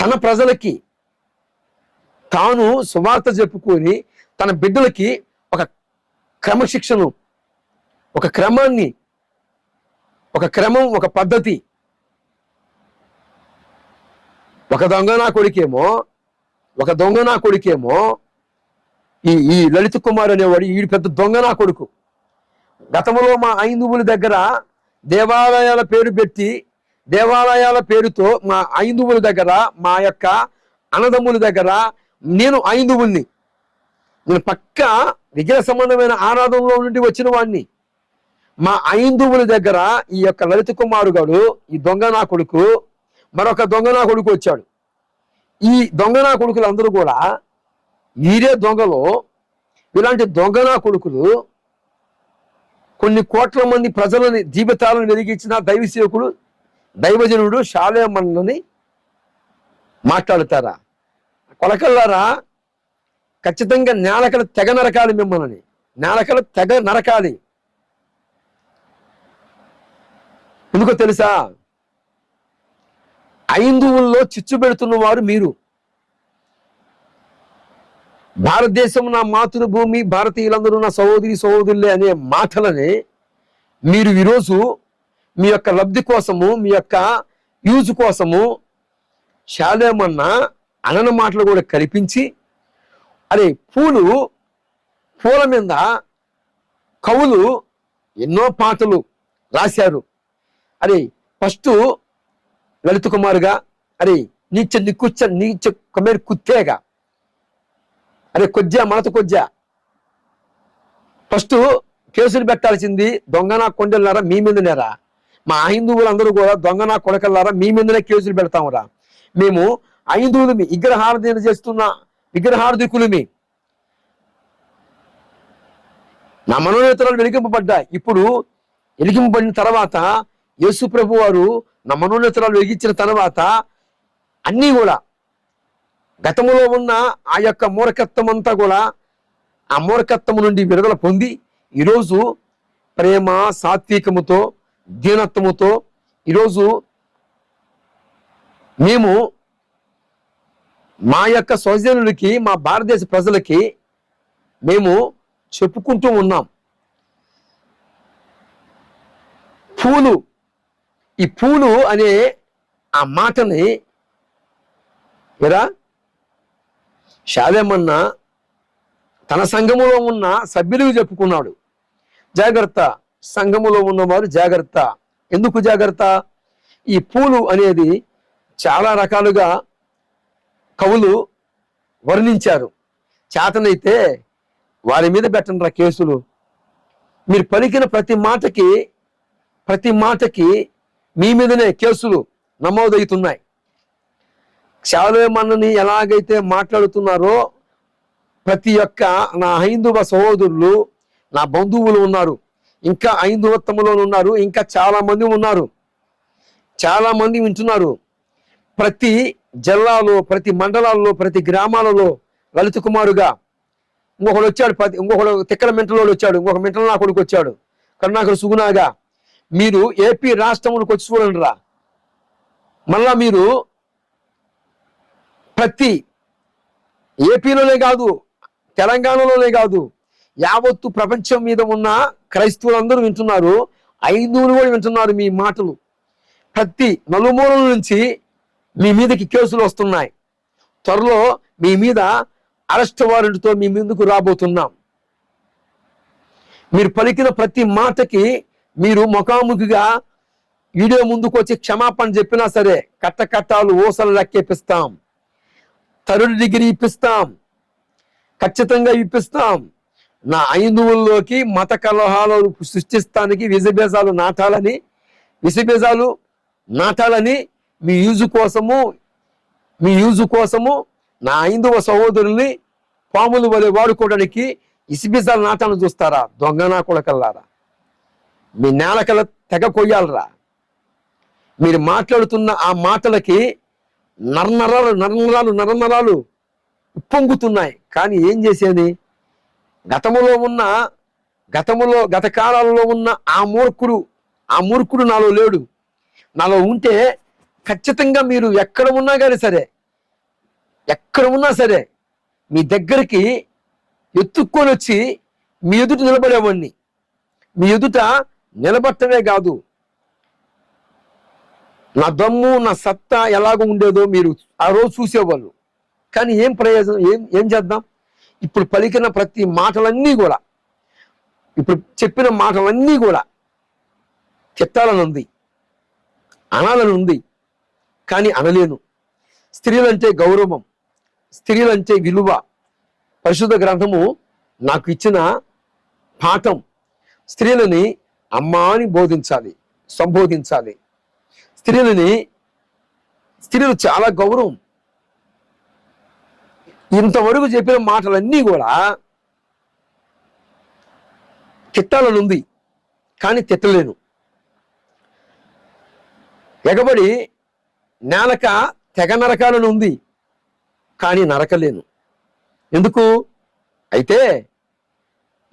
తన ప్రజలకి తాను సువార్త చెప్పుకొని తన బిడ్డలకి ఒక క్రమశిక్షను ఒక క్రమాన్ని ఒక క్రమం ఒక పద్ధతి. ఒక దొంగ నా కొడుకేమో ఒక దొంగ నా కొడుకేమో ఈ ఈ లలిత కుమార్ అనేవాడు ఈడు పెద్ద దొంగ నా కొడుకు. గతంలో మా ఐదువుల దగ్గర దేవాలయాల పేరు పెట్టి దేవాలయాల పేరుతో మా ఐదువుల దగ్గర మా యొక్క అన్నదమ్ముల దగ్గర నేను ఐందువుల్ని. నేను పక్క విగ్రహ సంబంధమైన ఆరాధనలో నుండి వచ్చిన వాడిని మా ఐందువుల దగ్గర ఈ యొక్క లలిత కుమారు గారు ఈ దొంగ నా కొడుకు మరొక దొంగ నా కొడుకు వచ్చాడు. ఈ దొంగ నా కొడుకులు అందరూ కూడా వీరే దొంగలు. ఇలాంటి దొంగ నా కొడుకులు కొన్ని కోట్ల మంది ప్రజలని జీవితాలను వెలిగించిన దైవ సేవకుడు దైవజనుడు శాలేమన్నని మాట్లాడతారా? కొలకల్లారా? ఖచ్చితంగా నేలకలు తెగ నరకాలి మిమ్మల్ని. నేలకలు తెగ నరకాలి. ఎందుకో తెలుసా? ఐందువుల్లో చిచ్చు పెడుతున్న వారు మీరు. భారతదేశం నా మాతృభూమి భారతీయులందరూ నా సహోదరి సహోదరులే అనే మాటలని మీరు ఈరోజు మీ యొక్క లబ్ధి కోసము మీ యొక్క యూజ్ కోసము శాలేమన్న అనన మాటలు కూడా కల్పించి అరే పూలు పూల మీద కవులు ఎన్నో పాటలు రాశారు. అరే ఫస్ట్ లలిత కుమారుగా అరే నీచ నిక్కుచ్చ నీచ కమేరు కుత్తేగా అరే కొజ్జా మనత కొజ్జా. ఫస్ట్ కేసులు పెట్టాల్సింది దొంగనా కొండలారా మీ నేరా మా హిందువులందరూ కూడా దొంగనా కొడకల్లారా మీ మీదనే కేసులు పెడతామురా మేము ఐదువులమి విగ్రహార్థన చేస్తున్న విగ్రహార్థికులమి నా మనోనేతరాలు వెలిగింపబడ్డాయి. ఇప్పుడు వెలిగింపబడిన తర్వాత యేసు ప్రభు వారు నా మనోనేతరాలు వెలిగించిన తర్వాత అన్నీ కూడా గతములో ఉన్న ఆ యొక్క మూర్ఖత్వం అంతా కూడా ఆ మూర్ఖత్వం నుండి విడుదల పొంది ఈరోజు ప్రేమ సాత్వికముతో దీనత్వముతో ఈరోజు మేము మా యొక్క స్వజనులకి మా భారతదేశ ప్రజలకి మేము చెప్పుకుంటూ ఉన్నాం. పూలు ఈ పూలు అనే ఆ మాటని ఎరా? షాదేమన్న తన సంఘములో ఉన్న సభ్యులకు చెప్పుకున్నాడు. జాగ్రత్త సంఘములో ఉన్నవారు జాగ్రత్త. ఎందుకు జాగ్రత్త? ఈ పూలు అనేది చాలా రకాలుగా కవులు వర్ణించారు. చేతనైతే వారి మీద పెట్టండి కేసులు? మీరు పలికిన ప్రతి మాటకి ప్రతి మాటకి మీ మీదనే కేసులు నమోదవుతున్నాయి. శాలేమన్నని ఎలాగైతే మాట్లాడుతున్నారో ప్రతి ఒక్క నా హైందవ సహోదరులు నా బంధువులు ఉన్నారు. ఇంకా హైందవత్వంలో ఉన్నారు ఇంకా చాలా మంది ఉన్నారు. చాలా మంది వింటున్నారు. ప్రతి జిల్లాలో ప్రతి మండలాల్లో ప్రతి గ్రామాలలో లలిత కుమారుగా ఇంకొకడు వచ్చాడు ప్రతి ఇంకొకడు తిక్కల మెంటలోడు వచ్చాడు ఇంకొక మెంటల నా కొడుకు వచ్చాడు కరుణాకర్ సుగుణాగా. మీరు ఏపీ రాష్ట్రంలోకి వచ్చి చూడండి రా. మళ్ళా మీరు ప్రతి ఏపీలోనే కాదు తెలంగాణలోనే కాదు యావత్తు ప్రపంచం మీద ఉన్న క్రైస్తవులందరూ వింటున్నారు. ఐదుగురు కూడా వింటున్నారు మీ మాటలు. ప్రతి నలుమూలల నుంచి మీ మీదకి కేసులు వస్తున్నాయి. త్వరలో మీ మీద అరెస్ట్ వారెంట్తో మీ ముందుకు రాబోతున్నాం. మీరు పలికిన ప్రతి మాటకి మీరు ముఖాముఖిగా వీడియో ముందుకు వచ్చి క్షమాపణ చెప్పినా సరే కట్ట కట్టాలు ఊసలు లెక్కేపిస్తాం. తరుడు డిగ్రీ ఇప్పిస్తాం. ఖచ్చితంగా ఇప్పిస్తాం. నా ఐదువుల్లోకి మత కలహాలను సృష్టిస్తానికి విషబీజాలు నాటాలని విషబీజాలు నాటాలని మీ యూజు కోసము మీ యూజు కోసము నా ఐందవ సహోదరుల్ని పాములు వలె వాడుకోవడానికి ఇసిబిజాలు నాటాలను చూస్తారా? దొంగనా కొడకల్లారా? మీ నేలకల తెగ కొయ్యాలరా? మీరు మాట్లాడుతున్న ఆ మాటలకి నర్నరాలు నర్నరాలు నర్నరాలు ఉప్పొంగుతున్నాయి. కానీ ఏం చేసేది? గతములో ఉన్న గతములో గత కాలాలలో ఉన్న ఆ మూర్ఖుడు ఆ మూర్ఖుడు నాలో లేడు. నాలో ఉంటే ఖచ్చితంగా మీరు ఎక్కడ ఉన్నా కానీ సరే ఎక్కడ ఉన్నా సరే మీ దగ్గరికి ఎత్తుక్కొని వచ్చి మీ ఎదుట నిలబడేవాడిని మీ ఎదుట నిలబట్టమే కాదు. నా దమ్ము నా సత్తా ఎలాగో ఉండేదో మీరు ఆ రోజు చూసేవాళ్ళు. కానీ ఏం ప్రయోజనం ఏం ఏం చేద్దాం? ఇప్పుడు పలికిన ప్రతి మాటలన్నీ కూడా ఇప్పుడు చెప్పిన మాటలన్నీ కూడా తిట్టాలని ఉంది అనాలని ఉంది కానీ అనలేను. స్త్రీలంటే గౌరవం స్త్రీలంటే విలువ. పరిశుద్ధ గ్రంథము నాకు ఇచ్చిన పాఠం. స్త్రీలని అమ్మ అని బోధించాలి సంబోధించాలి. స్త్రీలని స్త్రీలు చాలా గౌరవం. ఇంతవరకు చెప్పిన మాటలన్నీ కూడా తిట్టాలనుంది కానీ తిట్టలేను. ఎగబడి నేలక తెగ నరకాలనుంది కానీ నరకలేను. ఎందుకు? అయితే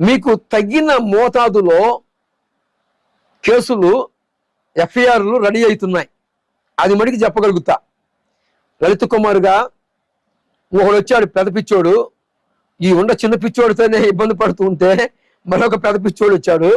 మీకు తగిన మోతాదులో కేసులు ఎఫ్ఐఆర్లు రెడీ అవుతున్నాయి. అది మడికి చెప్పగలుగుతా. లలిత్ కుమార్గా ఒకడు వచ్చాడు పెద్ద పిచ్చోడు ఈ ఉండ చిన్న పిచ్చోడితోనే ఇబ్బంది పడుతూ ఉంటే మరొక పెద్ద పిచ్చోడు వచ్చాడు.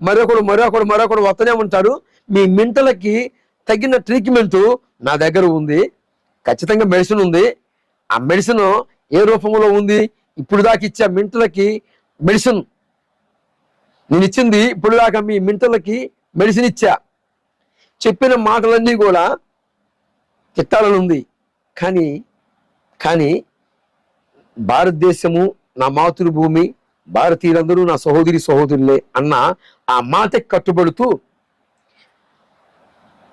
మరొకడు మరొకడు మరొకడు వస్తూనే ఉంటారు మీ మింటలకి తగిన ట్రీట్మెంట్ నా దగ్గర ఉంది. ఖచ్చితంగా మెడిసిన్ ఉంది. ఆ మెడిసిన్ ఏ రూపంలో ఉంది? ఇప్పుడు దాకా ఇచ్చే మింటలకి మెడిసిన్. నేను ఇచ్చింది ఇప్పుడు దాకా మీ మింటలకి మెడిసిన్ ఇచ్చా. చెప్పిన మాటలన్నీ కూడా తిట్టాలని ఉంది. కానీ కానీ భారతదేశము నా మాతృభూమి భారతీయులందరూ నా సహోదరి సహోదరులే అన్న ఆ మాటకి కట్టుబడుతూ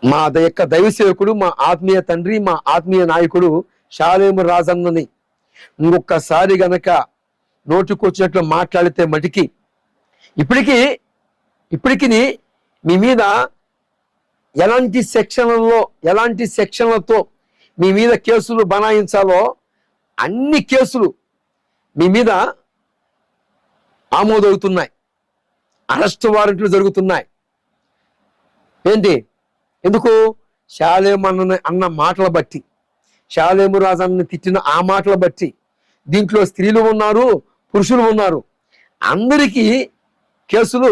మా యొక్క దైవ సేవకుడు మా ఆత్మీయ తండ్రి మా ఆత్మీయ నాయకుడు షాలేము రాజన్నని ఇంకొకసారి గనక నోటికొచ్చినట్లు మాట్లాడితే మటికి ఇప్పటికీ ఇప్పటికి మీ మీద ఎలాంటి సెక్షన్లలో ఎలాంటి సెక్షన్లతో మీ మీద కేసులు బనాయించాలో అన్ని కేసులు మీ మీద ఆమోదవుతున్నాయి. అరెస్ట్ వారెంట్లు జరుగుతున్నాయి. ఏంటి? ఎందుకు? శాలేము అన్న అన్న మాటల బట్టి శాలేము రాజు అన్న తిట్టిన ఆ మాటల బట్టి దీంట్లో స్త్రీలు ఉన్నారు పురుషులు ఉన్నారు. అందరికీ కేసులు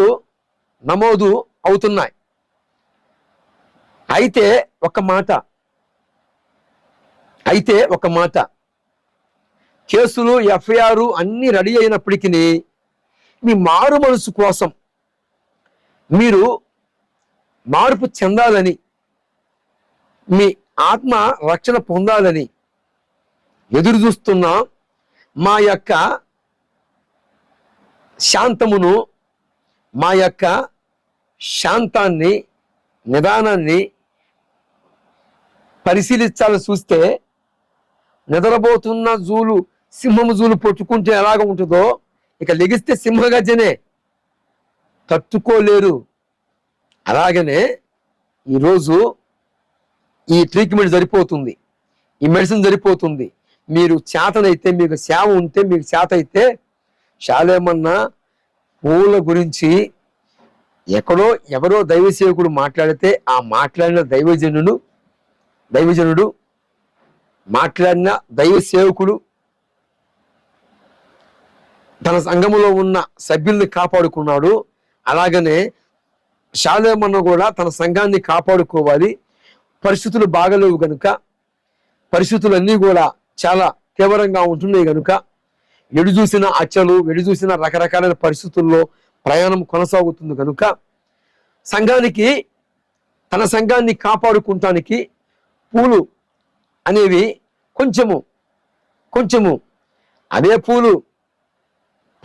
నమోదు అవుతున్నాయి. అయితే ఒక మాట అయితే ఒక మాట. కేసులు ఎఫ్ఐఆర్ అన్ని రెడీ అయినప్పటికీ మీ మారు మనసు కోసం మీరు మార్పు చెందాలని మీ ఆత్మ రక్షణ పొందాలని ఎదురు చూస్తున్న మా యొక్క శాంతమును మా యొక్క శాంతాన్ని నిదానాన్ని పరిశీలించాలని చూస్తే నిద్రపోతున్న జూలు సింహము జూలు పట్టుకుంటే ఎలాగ ఉంటుందో? ఇక లెగిస్తే సింహగజనే తట్టుకోలేరు. అలాగనే ఈరోజు ఈ ట్రీట్మెంట్ సరిపోతుంది. ఈ మెడిసిన్ సరిపోతుంది. మీరు చేతనైతే మీకు సేవ ఉంటే మీకు చేత అయితే చాలేమన్నా పూల గురించి ఎక్కడో ఎవరో దైవ సేవకుడు మాట్లాడితే ఆ మాట్లాడిన దైవజనుడు దైవజనుడు మాట్లాడిన దైవ సేవకుడు తన సంఘములో ఉన్న సభ్యుల్ని కాపాడుకున్నాడు. అలాగనే శాలేమన్న కూడా తన సంఘాన్ని కాపాడుకోవాలి. పరిస్థితులు బాగలేవు గనుక పరిస్థితులన్నీ కూడా చాలా తీవ్రంగా ఉంటున్నాయి గనుక ఎడు చూసిన అచ్చలు ఎడు చూసిన రకరకాలైన పరిస్థితుల్లో ప్రయాణం కొనసాగుతుంది కనుక సంఘానికి తన సంఘాన్ని కాపాడుకుంటానికి పూలు అనేవి కొంచెము కొంచెము అదే పూలు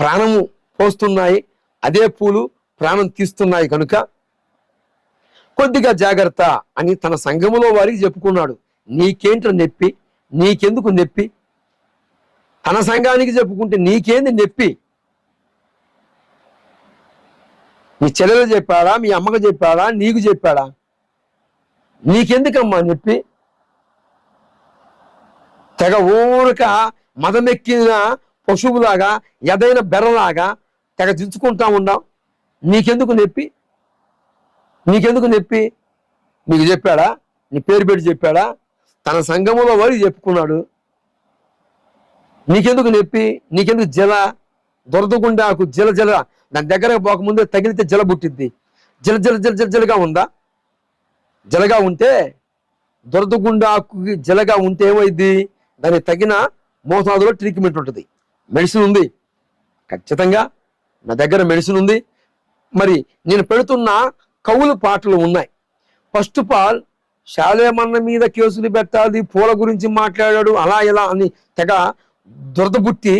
ప్రాణము పోస్తున్నాయి అదే పూలు ప్రాణం తీస్తున్నాయి కనుక కొద్దిగా జాగ్రత్త అని తన సంఘములో వారికి చెప్పుకున్నాడు. నీకేంట నొప్పి? నీకెందుకు నొప్పి? తన సంఘానికి చెప్పుకుంటే నీకేంది నొప్పి? మీ చెల్లెలు చెప్పాడా? మీ అమ్మకు చెప్పాడా? నీకు చెప్పాడా? నీకెందుకమ్మా నొప్పి? తెగ ఊరక మదమెక్కిన పశువులాగా ఎదైన బెర్రలాగా తెగ దించుకుంటా ఉన్నాం నీకెందుకు నొప్పి? నీకెందుకు నొప్పి? నీకు చెప్పాడా? నీ పేరు పెట్టి చెప్పాడా? తన సంఘములో వారికి చెప్పుకున్నాడు. నీకెందుకు నొప్పి? నీకెందుకు జల? దొరదగుండాకు జల జల. దాని దగ్గర పోకముందే తగిలితే జల పుట్టిద్ది. జల జల జల జల జలగా ఉందా? జలగా ఉంటే దొరదగుండాకు జలగా ఉంటే ఏమైంది దానికి తగిన మోతాదులో ట్రీట్మెంట్ ఉంటుంది. మెడిసిన్ ఉంది ఖచ్చితంగా నా దగ్గర మెడిసిన్ ఉంది మరి నేను పెడుతున్న కవులు పాటలు ఉన్నాయి. ఫస్ట్ ఆఫ్ ఆల్ శాలేమన్న మీద కేసులు పెట్టాలి పూల గురించి మాట్లాడాడు అలా ఇలా అని తెగ దురదబుట్టి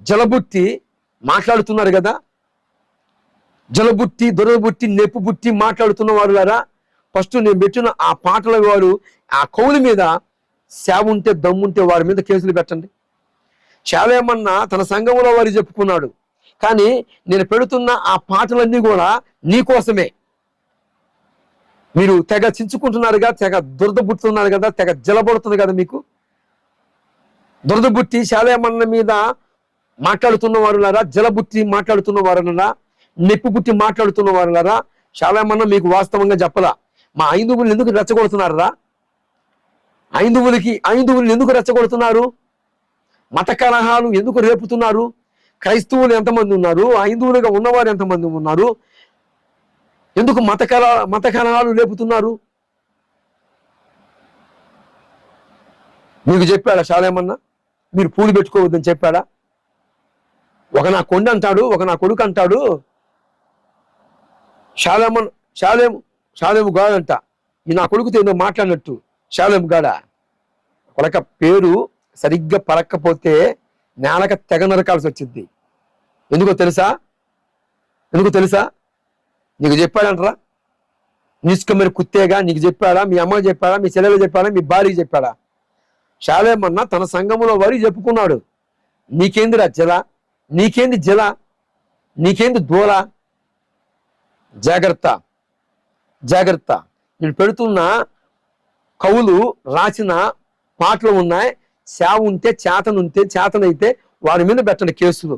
జలబుట్టి మాట్లాడుతున్నారు కదా. జలబుట్టి దురదబుట్టి నెప్పు బుట్టి మాట్లాడుతున్న వారు కదా. ఫస్ట్ నేను పెట్టిన ఆ పాటల వారు ఆ కవుల మీద సేవ ఉంటే దమ్ముంటే వారి మీద కేసులు పెట్టండి. శాలేమన్న తన సంఘంలో వారు చెప్పుకున్నాడు. కానీ నేను పెడుతున్న ఆ పాటలన్నీ కూడా నీ కోసమే. మీరు తెగ చించుకుంటున్నారుగా తెగ దురద పుట్టుతున్నారు కదా తెగ జలబడుతుంది కదా మీకు? దురద బుట్టి శాలేమన్న మీద మాట్లాడుతున్న వారులారా జలబుట్టి మాట్లాడుతున్న వారులరా నెప్పు బుట్టి మాట్లాడుతున్న వారులారా శాలేమన్న మీకు వాస్తవంగా చెప్పలా? మా ఐదువులు ఎందుకు రెచ్చగొడుతున్నారా? ఐదువులకి ఐదువులు ఎందుకు రెచ్చగొడుతున్నారు? మత కలహాలు ఎందుకు రేపుతున్నారు? క్రైస్తవులు ఎంతమంది ఉన్నారు? హిందువులుగా ఉన్నవారు ఎంతమంది ఉన్నారు? ఎందుకు మత కల మత కలహాలు రేపుతున్నారు? మీకు చెప్పాడా చాలేమన్నా మీరు పూలు పెట్టుకోవద్దని చెప్పాడా? ఒక నా కొండ అంటాడు ఒక నా కొడుకు అంటాడు. శాలేమన్ శాలేము శాలేము గాడంట. ఈ నా కొడుకుతో ఏదో మాట్లాడినట్టు. శాలేము గాడ? కొలక పేరు సరిగ్గా పరక్కపోతే నేలక తెగ నరకాల్సి వచ్చింది ఎందుకో తెలుసా? ఎందుకో తెలుసా? నీకు చెప్పాడంటరా? నిష్కమ్మరి కుత్తేగా నీకు చెప్పాడా? మీ అమ్మ చెప్పాడా? మీ చెల్లెలు చెప్పాడా? మీ భార్యకి చెప్పాడా? శాలేమన్న తన సంఘములో వారి చెప్పుకున్నాడు. నీకేందిరా జల? నీకేంది జల? నీకేంది దూల? జాగ్రత్త. జాగ్రత్త. నేను పెడుతున్న కవులు రాసిన పాటలు ఉన్నాయి. సేవ ఉంటే చేతనుంటే చేతనైతే వారి మీద పెట్టండి కేసులు.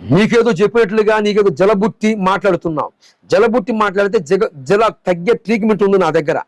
నీకేదో చెప్పినట్లుగా నీకేదో జలబుట్టి మాట్లాడుతున్నావు. జలబుట్టి మాట్లాడితే జగ జల తగ్గే ట్రీట్మెంట్ ఉంది నా దగ్గర.